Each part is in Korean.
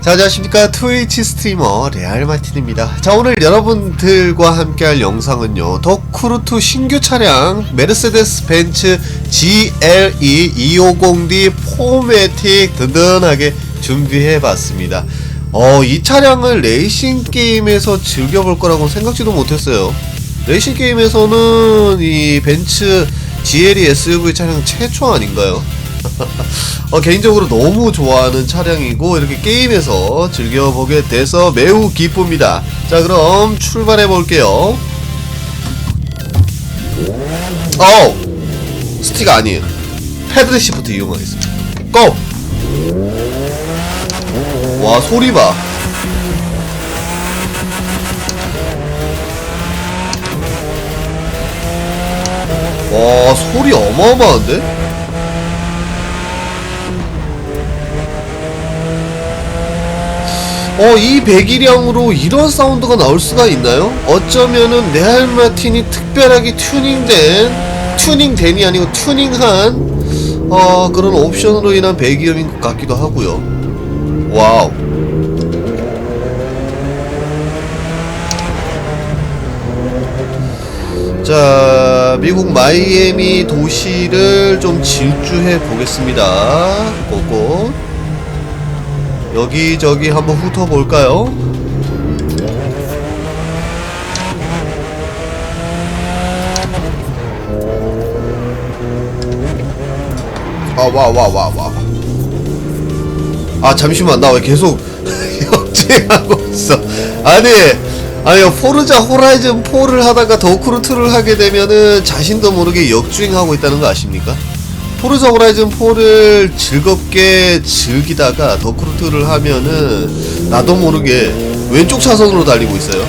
자, 안녕하십니까. 트위치 스트리머 레알 마틴입니다. 자, 오늘 여러분들과 함께할 영상은요. 덕크루트 신규 차량 메르세데스 벤츠 GLE 250D 포매틱 든든하게 준비해봤습니다. 어, 이 차량을 레이싱 게임에서 즐겨볼 거라고 생각지도 못했어요. 레이싱 게임에서는 이 벤츠 GLE SUV 차량 최초 아닌가요? 어, 개인적으로 너무 좋아하는 차량이고 이렇게 게임에서 즐겨보게 돼서 매우 기쁩니다. 자 그럼 출발해 볼게요. 어 스틱 아니에요. 패드 시프트 이용하겠습니다. 고! 와 소리 봐. 와 소리 어마어마한데? 어, 이 배기량으로 이런 사운드가 나올 수가 있나요? 어쩌면은 레알 마틴이 특별하게 튜닝된, 튜닝된이 아니고 튜닝한, 어, 그런 옵션으로 인한 배기음인 것 같기도 하고요. 와우. 자, 미국 마이애미 도시를 좀 질주해 보겠습니다. 고고. 여기저기 한번 훑어볼까요? 아, 와, 와, 와, 와. 아, 잠시만. 나 왜 계속 역주행하고 있어. 아니, 아니, 포르자 호라이즌 4를 하다가 더크루2를 하게 되면은 자신도 모르게 역주행하고 있다는 거 아십니까? 포르자 호라이즌 4를 즐겁게 즐기다가 더크루트를 하면은 나도 모르게 왼쪽 차선으로 달리고 있어요.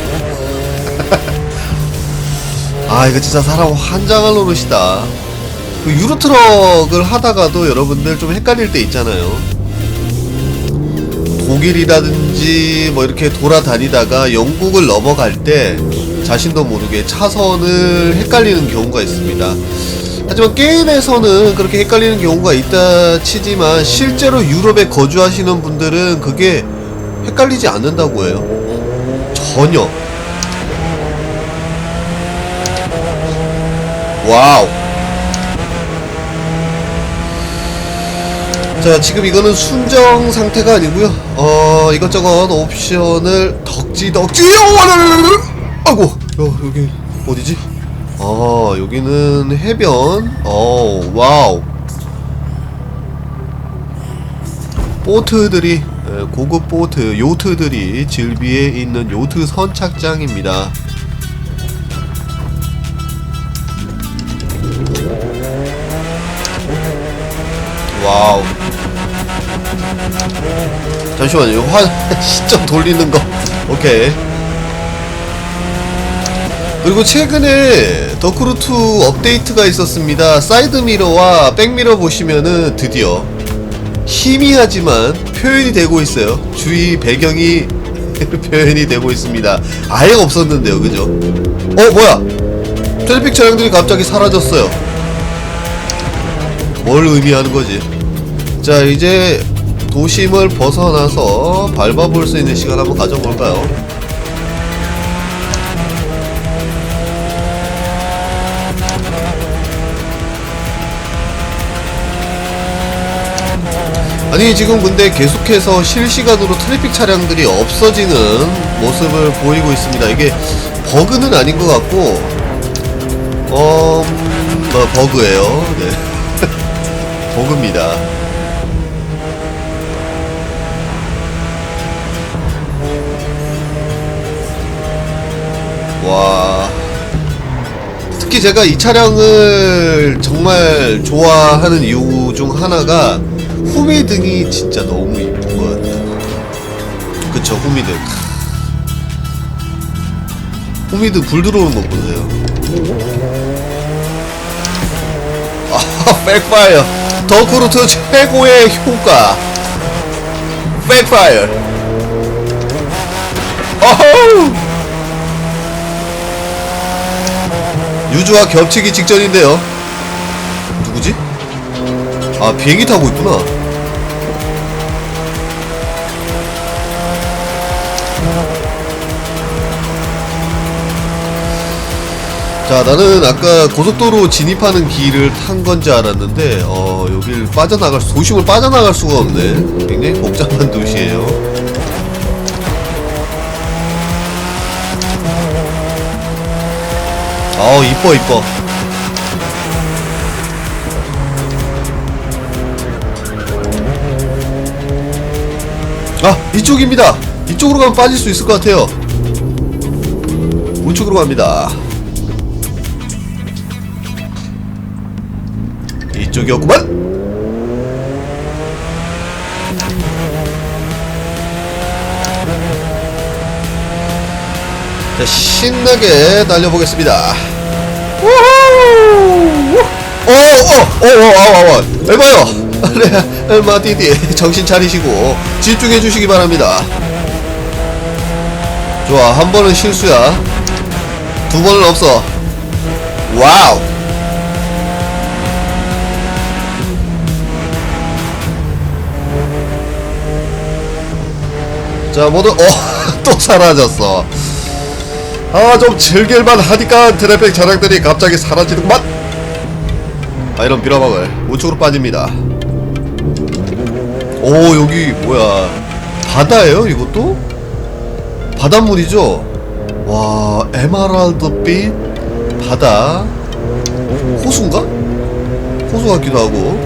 아 이거 진짜 사람 환장할 노릇이다. 그 유로트럭을 하다가도 여러분들 좀 헷갈릴 때 있잖아요. 독일이라든지 뭐 이렇게 돌아다니다가 영국을 넘어갈 때 자신도 모르게 차선을 헷갈리는 경우가 있습니다. 하지만 게임에서는 그렇게 헷갈리는 경우가 있다 치지만 실제로 유럽에 거주하시는 분들은 그게 헷갈리지 않는다고 해요. 전혀. 와우. 자, 지금 이거는 순정 상태가 아니고요. 어, 이것저것 옵션을 덕지 덕지 아이고. 어, 여기 어디지? 아 여기는 해변. 어 와우. 보트들이 에, 고급 보트 요트들이 질비에 있는 요트 선착장입니다. 와우. 잠시만요. 화 시점 돌리는 거. 오케이. 그리고 최근에 더크루2 업데이트가 있었습니다. 사이드미러와 백미러 보시면은 드디어 희미하지만 표현이 되고 있어요. 주위 배경이 표현이 되고 있습니다. 아예 없었는데요, 그죠? 어, 뭐야? 트래픽 차량들이 갑자기 사라졌어요. 뭘 의미하는 거지? 자, 이제 도심을 벗어나서 밟아볼 수 있는 시간 한번 가져볼까요? 아니 지금 근데 계속해서 실시간으로 트래픽 차량들이 없어지는 모습을 보이고 있습니다. 이게 버그는 아닌 것 같고 어... 음, 뭐 버그예요. 네. 버그입니다. 와... 특히 제가 이 차량을 정말 좋아하는 이유 중 하나가 후미등이 진짜 너무 이쁜 것 같아요. 그쵸, 후미등. 후미드 불 들어오는 거 보세요. 아, 백파이어. 더크루트 최고의 효과. 백파이어. 어허우! 유주와 겹치기 직전인데요. 누구지? 아, 비행기 타고 있구나. 자, 나는 아까 고속도로 진입하는 길을 탄 건지 알았는데, 어, 여길 빠져나갈, 수, 도심을 빠져나갈 수가 없네. 굉장히 복잡한 도시예요. 아우, 이뻐, 이뻐. 아, 이쪽입니다. 이쪽으로 가면 빠질 수 있을 것 같아요. 우측으로 갑니다. 이쪽이었구만. 자, 신나게 달려보겠습니다. 어, 어, 어, 어, 아, 아, 아, 에바요. 네, 엘마디디 정신 차리시고 집중해 주시기 바랍니다. 좋아, 한 번은 실수야. 두 번은 없어. 와우. 자 모두 어 또 사라졌어 아 좀 즐길만 하니까 트래픽 차량들이 갑자기 사라지는구만 아 이런 빌어먹을 우측으로 빠집니다 오 여기 뭐야 바다예요 이것도? 바닷물이죠? 와 에메랄드빛 바다 호수인가? 호수 같기도 하고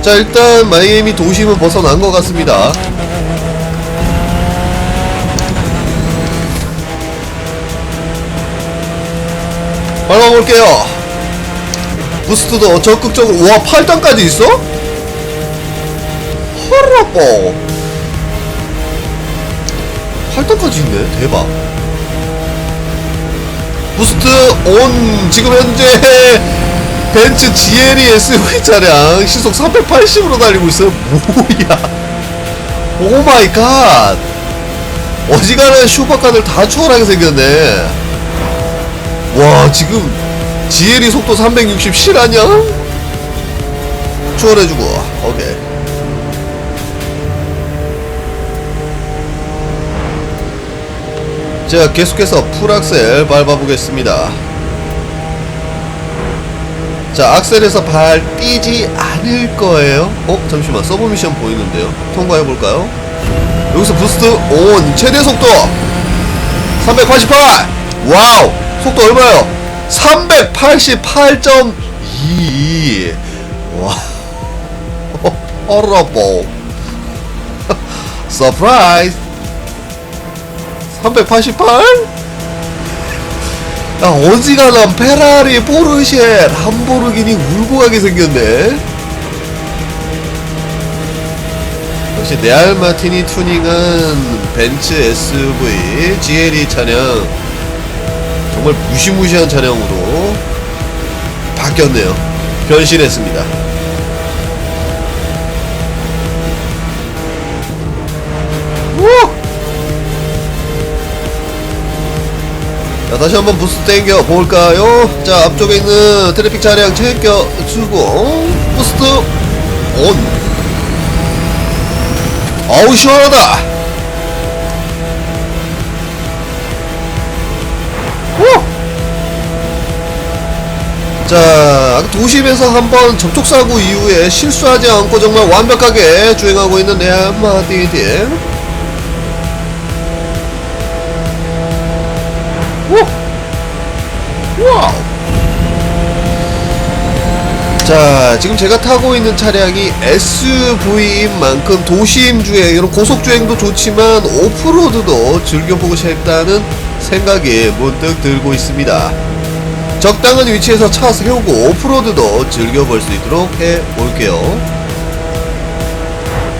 자 일단 마이애미 도심은 벗어난 것 같습니다 밟아볼게요 부스트도 적극적으로 와 8단까지 있어? 허라뽀 8단까지 있네 대박. 부스트 온! 지금 현재 벤츠 GLE SUV 차량 시속 380으로 달리고 있어요. 뭐야. 오마이 갓. 어지간한 슈퍼카들 다 추월하게 생겼네. 와 지금 GLE 속도 360 실하냐? 추월해주고. 오케이 자 계속해서 풀악셀 밟아보겠습니다. 자 악셀에서 발 띄지 않을 거예요. 어? 잠시만 서브 미션 보이는데요. 통과해볼까요? 여기서 부스트 온 최대 속도! 388 와우! 속도 얼마요? 388.22와 허러보 서프라이즈 388? 야 어지간한 페라리, 포르쉐, 람보르기니 울고 가게 생겼네. 역시 네알 마티니 튜닝한 벤츠 SUV GLE 차량 정말 무시무시한 차량으로 바뀌었네요. 변신했습니다. 우 자 다시 한번 부스트 땡겨 볼까요? 자 앞쪽에 있는 트래픽 차량 챙겨 주고 부스트 온 어우 시원하다 오! 자 도심에서 한번 접촉사고 이후에 실수하지 않고 정말 완벽하게 주행하고 있는 레알 마디딘 와우! 자, 지금 제가 타고 있는 차량이 SUV인 만큼 도심주행, 이런 고속주행도 좋지만 오프로드도 즐겨보고 싶다는 생각이 문득 들고 있습니다. 적당한 위치에서 차 세우고 오프로드도 즐겨볼 수 있도록 해볼게요.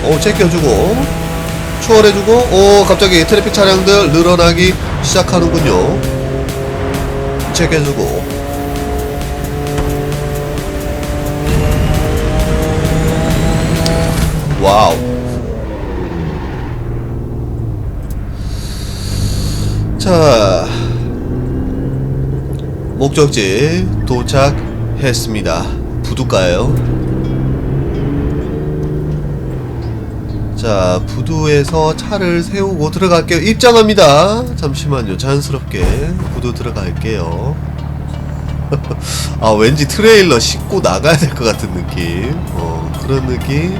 오, 제껴주고, 추월해주고, 오, 갑자기 트래픽 차량들 늘어나기 시작하는군요. 부책해주고. 와우. 자 목적지 도착했습니다. 부두가요 자 부두에서 차를 세우고 들어갈게요. 입장합니다. 잠시만요. 자연스럽게 부두 들어갈게요. 아 왠지 트레일러 싣고 나가야 될 것 같은 느낌. 어 그런 느낌?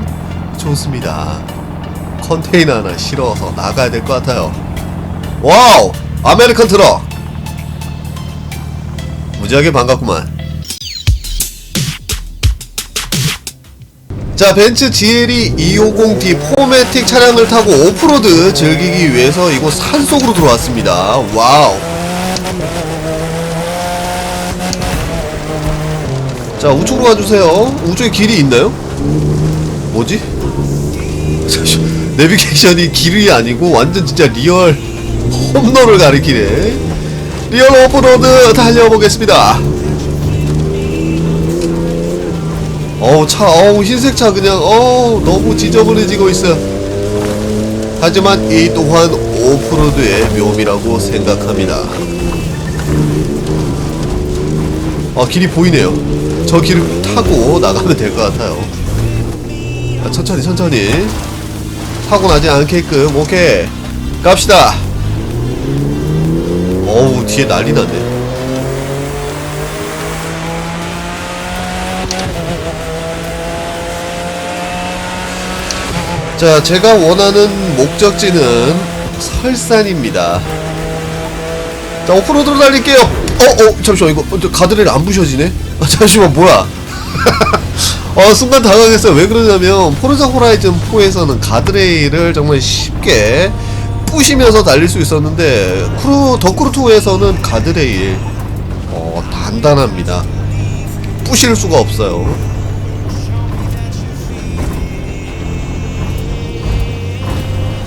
좋습니다. 컨테이너 하나 실어서 나가야 될 것 같아요. 와우! 아메리칸 트럭! 무지하게 반갑구만 자 벤츠 GLE 250D 포매틱 차량을 타고 오프로드 즐기기 위해서 이곳 산속으로 들어왔습니다. 와우. 자 우측으로 가주세요. 우측에 길이 있나요? 뭐지? 내비게이션이 길이 아니고 완전 진짜 리얼 홈런을 가리키네. 리얼 오프로드 달려보겠습니다 어우 차 어우 흰색 차 그냥 어우 너무 지저분해지고 있어. 하지만 이 또한 오프로드의 묘미라고 생각합니다. 아 길이 보이네요. 저 길을 타고 나가면 될 것 같아요. 아, 천천히 천천히. 사고 나지 않게끔 오케이. 갑시다. 어우 뒤에 난리 났네 자, 제가 원하는 목적지는 설산입니다. 자, 오프로드로 달릴게요. 어, 어, 잠시만, 이거, 어, 저 가드레일 안 부셔지네? 아, 잠시만, 뭐야. 어, 순간 당황했어요. 왜 그러냐면, 포르자 호라이즌 4에서는 가드레일을 정말 쉽게 부시면서 달릴 수 있었는데, 크루, 더크루2에서는 가드레일, 어, 단단합니다. 부실 수가 없어요.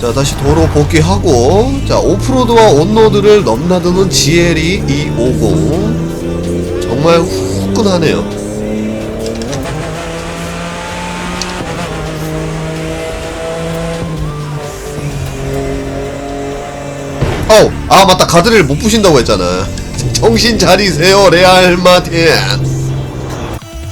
자 다시 도로 복귀하고 자 오프로드와 온로드를 넘나드는 GLE 250 정말 후끈하네요. 어우 아 맞다. 가드를 못 부신다고 했잖아. 정신 차리세요 레알 마틴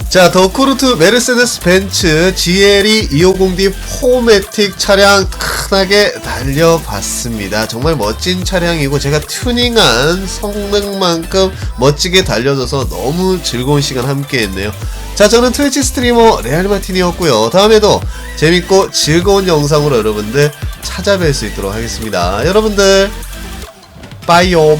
자, 더쿠르트 메르세데스 벤츠 GLE 250D 포매틱 차량 크게 달려봤습니다. 정말 멋진 차량이고 제가 튜닝한 성능만큼 멋지게 달려져서 너무 즐거운 시간 함께 했네요. 자, 저는 트위치 스트리머 레알마틴이었고요. 다음에도 재밌고 즐거운 영상으로 여러분들 찾아뵐 수 있도록 하겠습니다. 여러분들 빠이옴